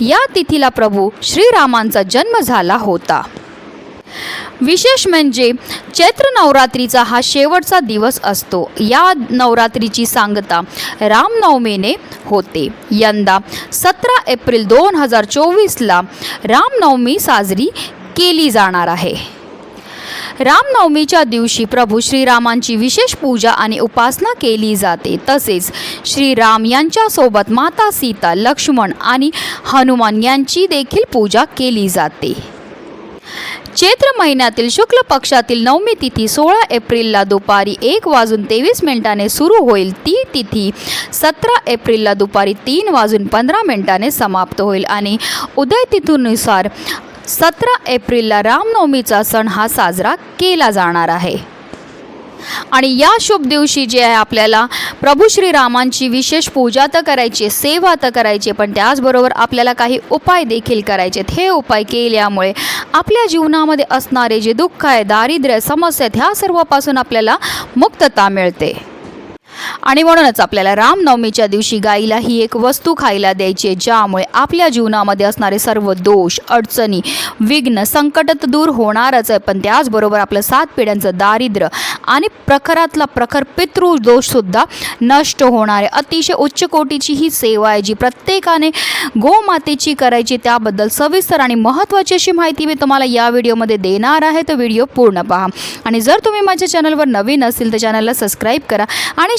या तिथीला प्रभू श्रीरामांचा जन्म झाला होता. विशेष म्हणजे चैत्र नवरात्रीचा हा शेवटचा दिवस असतो. या नवरात्रीची सांगता रामनवमीने होते. यंदा सतरा एप्रिल दोन हजार चोवीसला रामनवमी साजरी केली जाणार आहे. रामनवमीच्या दिवशी प्रभू श्रीरामांची विशेष पूजा आणि उपासना केली जाते. तसेच श्रीराम यांच्यासोबत माता सीता लक्ष्मण आणि हनुमान यांची देखील पूजा केली जाते. चैत्र महिन्यातील शुक्ल पक्षातील नवमी तिथी सोळा एप्रिलला दुपारी एक वाजून तेवीस मिनिटाने सुरू होईल. ती तिथी सतरा एप्रिलला दुपारी तीन वाजून पंधरा मिनिटाने समाप्त होईल आणि उदय तिथीनुसार सतरा एप्रिलला रामनवमीचा सण हा साजरा केला जाणार आहे. आणि या शुभ दिवशी जे आहे आपल्याला प्रभू श्रीरामांची विशेष पूजा तर करायची सेवा तर करायची पण त्याचबरोबर आपल्याला काही उपाय देखील करायचे आहेत. हे उपाय केल्यामुळे आपल्या जीवनामध्ये असणारे जे दुःख आहे दारिद्र्य समस्या आहेत ह्या सर्वापासून आपल्याला मुक्तता मिळते. आणि म्हणूनच आपल्याला रामनवमीच्या दिवशी गाईला ही एक वस्तू खायला द्यायची आहे ज्यामुळे आपल्या जीवनामध्ये असणारे सर्व दोष अडचणी विघ्न संकट तर दूर होणारच आहे. पण त्याचबरोबर आपलं सात पिढ्यांचं दारिद्र्य आणि प्रखरातला प्रखर पितृ दोषसुद्धा नष्ट होणार आहे. अतिशय उच्च कोटीची ही सेवा आहे जी प्रत्येकाने गोमातेची करायची त्याबद्दल सविस्तर आणि महत्त्वाची अशी माहिती मी तुम्हाला या व्हिडिओमध्ये देणार आहे. तर व्हिडिओ पूर्ण पहा. आणि जर तुम्ही माझ्या चॅनलवर नवीन असेल तर चॅनलला सबस्क्राईब करा आणि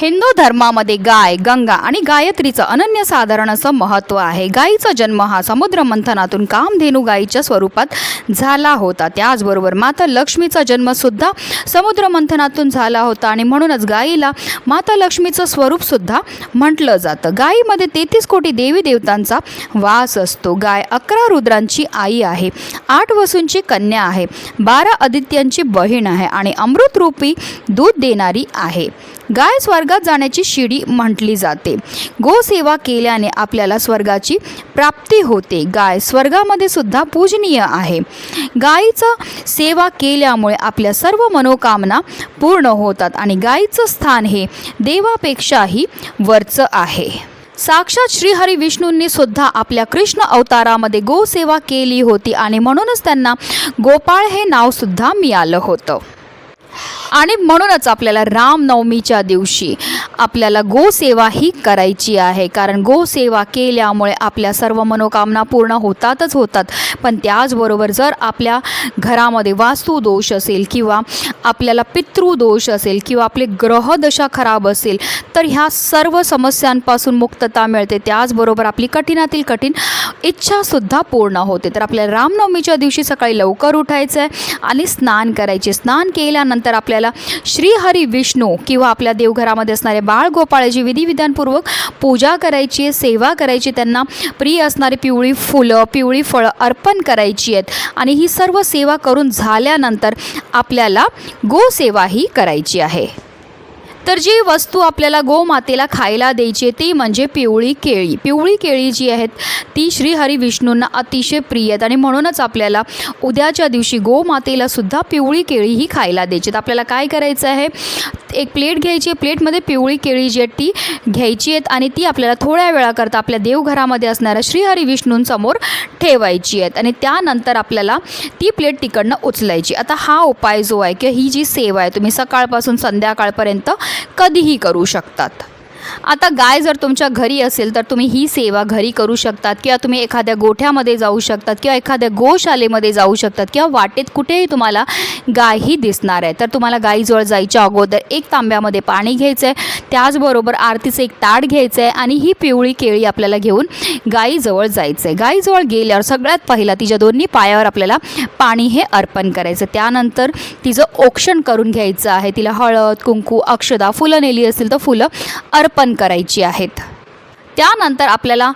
हिंदू धर्मामध्ये गाय गंगा आणि गायत्रीचं अनन्यसाधारण असं महत्त्व आहे. गायीचा जन्म हा समुद्र मंथनातून कामधेनू गायीच्या स्वरूपात झाला होता. त्याचबरोबर माता लक्ष्मीचा जन्मसुद्धा समुद्र मंथनातून झाला होता आणि म्हणूनच गायीला माता लक्ष्मीचं स्वरूपसुद्धा म्हटलं जातं. गायीमध्ये तेहतीस कोटी देवी देवतांचा वास असतो. गाय अकरा रुद्रांची आई आहे. आठ वसूंची कन्या आहे. बारा आदित्यांची बहीण आहे आणि अमृतरूपी दूध देणारी आहे. गाय स्वर्गात जाण्याची शिडी म्हटली जाते. गोसेवा केल्याने आपल्याला स्वर्गाची प्राप्ती होते. गाय स्वर्गामध्ये सुद्धा पूजनीय आहे. गायीचं सेवा केल्यामुळे आपल्या सर्व मनोकामना पूर्ण होतात आणि गायीचं स्थान हे देवापेक्षाही वरचं आहे. साक्षात श्रीहरी विष्णूंनी सुद्धा आपल्या कृष्ण अवतारामध्ये गोसेवा केली होती आणि म्हणूनच त्यांना गोपाळ हे नावसुद्धा मिळालं होतं. आणि म्हणूनच आपल्याला रामनवमीच्या दिवशी आपल्याला गोसेवा ही करायची आहे. कारण गोसेवा केल्यामुळे आपल्या सर्व मनोकामना पूर्ण होतातच होतात. पण त्याचबरोबर जर आपल्या घरामध्ये वास्तुदोष असेल किंवा आपल्याला पितृदोष असेल किंवा आपले ग्रहदशा खराब असेल तर ह्या सर्व समस्यांपासून मुक्तता मिळते. त्याचबरोबर आपली कठीणातील कठीण इच्छासुद्धा पूर्ण होते. तर आपल्याला रामनवमीच्या दिवशी सकाळी लवकर उठायचं आहे आणि स्नान करायचे. स्नान केल्यानंतर आपल्याला श्रीहरी विष्णू किंवा आपल्या देवघरामध्ये असणारे बाळ गोपाळाची विधिविधानपूर्वक पूजा करायची आहे सेवा करायची त्यांना प्रिय असणारी पिवळी फुलं पिवळी फळं अर्पण करायची आहेत. आणि ही सर्व सेवा करून झाल्यानंतर आपल्याला गोसेवा ही करायची आहे. तर जी वस्तू आपल्याला गोमातेला खायला द्यायची आहे ती म्हणजे पिवळी केळी. पिवळी केळी जी आहेत ती श्रीहरी विष्णूंना अतिशय प्रिय आहेत आणि म्हणूनच आपल्याला उद्याच्या दिवशी गोमातेला सुद्धा पिवळी केळी ही खायला द्यायची आहेत. आपल्याला काय करायचं आहे? एक प्लेट घ्यायची आहे. प्लेटमध्ये पिवळी केळी जी आहेत ती घ्यायची आहेत आणि ती आपल्याला थोड्या वेळाकरता आपल्या देवघरामध्ये असणाऱ्या श्रीहरी विष्णूंसमोर ठेवायची आहेत. आणि त्यानंतर आपल्याला ती प्लेट तिकडनं उचलायची. आता हा उपाय जो आहे किंवा ही जी सेवा आहे तुम्ही सकाळपासून संध्याकाळपर्यंत कधीही करू शकतात. आता गाय जर तुमच्या घरी असेल तर तुम्ही ही सेवा घरी करू शकतात किंवा तुम्ही एखाद्या गोठ्यामध्ये जाऊ शकतात किंवा एखाद्या गोशालेमध्ये जाऊ शकतात किंवा वाटेत कुठेही तुम्हाला गाय ही दिसणार आहे. तर तुम्हाला गायीजवळ जायच्या अगोदर एक तांब्यामध्ये पाणी घ्यायचं आहे त्याचबरोबर आरतीचं एक ताट घ्यायचं आहे आणि ही पिवळी केळी आपल्याला घेऊन गायीजवळ जायचं आहे गायीजवळ गेल्यावर सगळ्यात पहिला तिच्या दोन्ही पायावर आपल्याला पाणी हे अर्पण करायचं त्यानंतर तिचं औक्षण करून घ्यायचं आहे. तिला हळद कुंकू अक्षदा फुलं नेली असतील तर फुलं अर्पण अर्पण करायची आहेत. त्यानंतर आपल्याला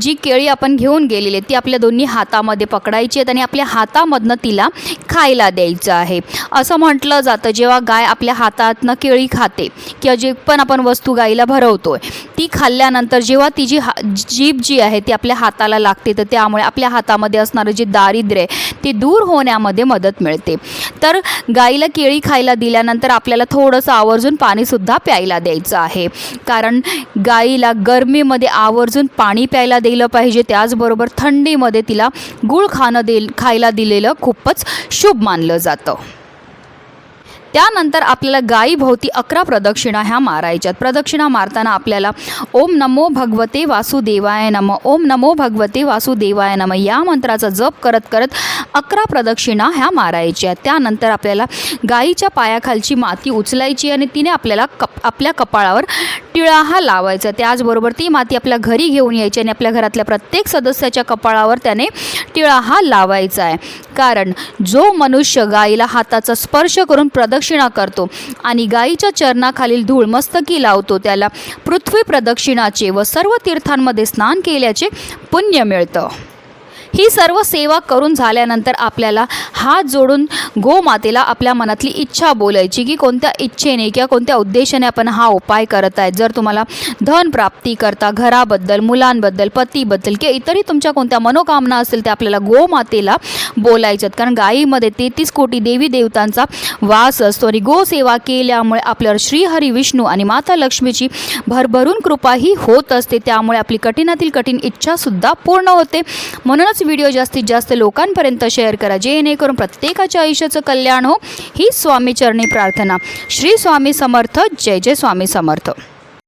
जी केळी आपण घेऊन गेलेली आहे ती आपल्या दोन्ही हातामध्ये पकडायची आहेत आणि आपल्या हातामधनं तिला खायला द्यायचं आहे. असं म्हटलं जातं जेव्हा गाय आपल्या हातातनं केळी खाते किंवा जे पण आपण वस्तू गाईला भरवतो आहे ती खाल्ल्यानंतर जेव्हा तिची हा जीभ जी आहे ती आपल्या हाताला लागते तर त्यामुळे आपल्या हातामध्ये असणारं जे दारिद्र्य आहे ते दूर होण्यामध्ये मदत मिळते. तर गाईला केळी खायला दिल्यानंतर आपल्याला थोडंसं आवर्जून पाणीसुद्धा प्यायला द्यायचं आहे. कारण गाईला गरमीमध्ये आवर्जून पाणी प्यायला दिलं पाहिजे. त्याचबरोबर थंडीमध्ये तिला गुळ खाणं देल खायला दिलेलं खूपच शुभ मानलं जातं. त्यानंतर आपल्याला गायीभोवती अकरा प्रदक्षिणा ह्या मारायच्यात. प्रदक्षिणा मारताना आपल्याला ओम नमो भगवते वासुदेवाय नम ओम नमो भगवते वासुदेवाय नम या मंत्राचा जप करत करत अकरा प्रदक्षिणा ह्या मारायच्या. त्यानंतर आपल्याला गायीच्या पायाखालची माती उचलायची आणि तिने आपल्याला कप आपल्या कपाळावर टिळा हा लावायचा. त्याचबरोबर ती माती आपल्या घरी घेऊन यायची आणि आपल्या घरातल्या प्रत्येक सदस्याच्या कपाळावर त्याने टिळा हा लावायचा आहे कारण जो मनुष्य गायीला हाताचा स्पर्श करून प्रदक्षिणा करतो. आणि गायीच्या चरणाखालील धूळ मस्तकी लावतो. त्याला पृथ्वी प्रदक्षिणाचे व सर्व तीर्थांमध्ये स्नान केल्याचे पुण्य मिळतं. ही सर्व सेवा करून झाल्यानंतर आपल्याला हात जोडून गोमातेला आपल्या मनातली इच्छा बोलायची की कोणत्या इच्छेने किंवा कोणत्या उद्देशाने आपण हा उपाय करत आहेत. जर तुम्हाला धन प्राप्ती करता घराबद्दल मुलांबद्दल पतीबद्दल किंवा इतरही तुमच्या कोणत्या मनोकामना असेल त्या आपल्याला गोमातेला बोलायच्यात कारण गायीमध्ये तेहतीस कोटी देवी देवतांचा वास असतो आणि गोसेवा केल्यामुळे आपल्यावर श्रीहरी विष्णू आणि माता लक्ष्मीची भरभरून कृपाही होत असते. त्यामुळे आपली कठीणातील कठीण इच्छासुद्धा पूर्ण होते. म्हणूनच व्हिडिओ जास्तीत जास्त लोकांपर्यंत शेअर करा. जेणेकरून प्रत्येकाच्या मनुष्याचं कल्याण हो ही स्वामीचरणी प्रार्थना. श्री स्वामी समर्थ जय जय स्वामी समर्थ.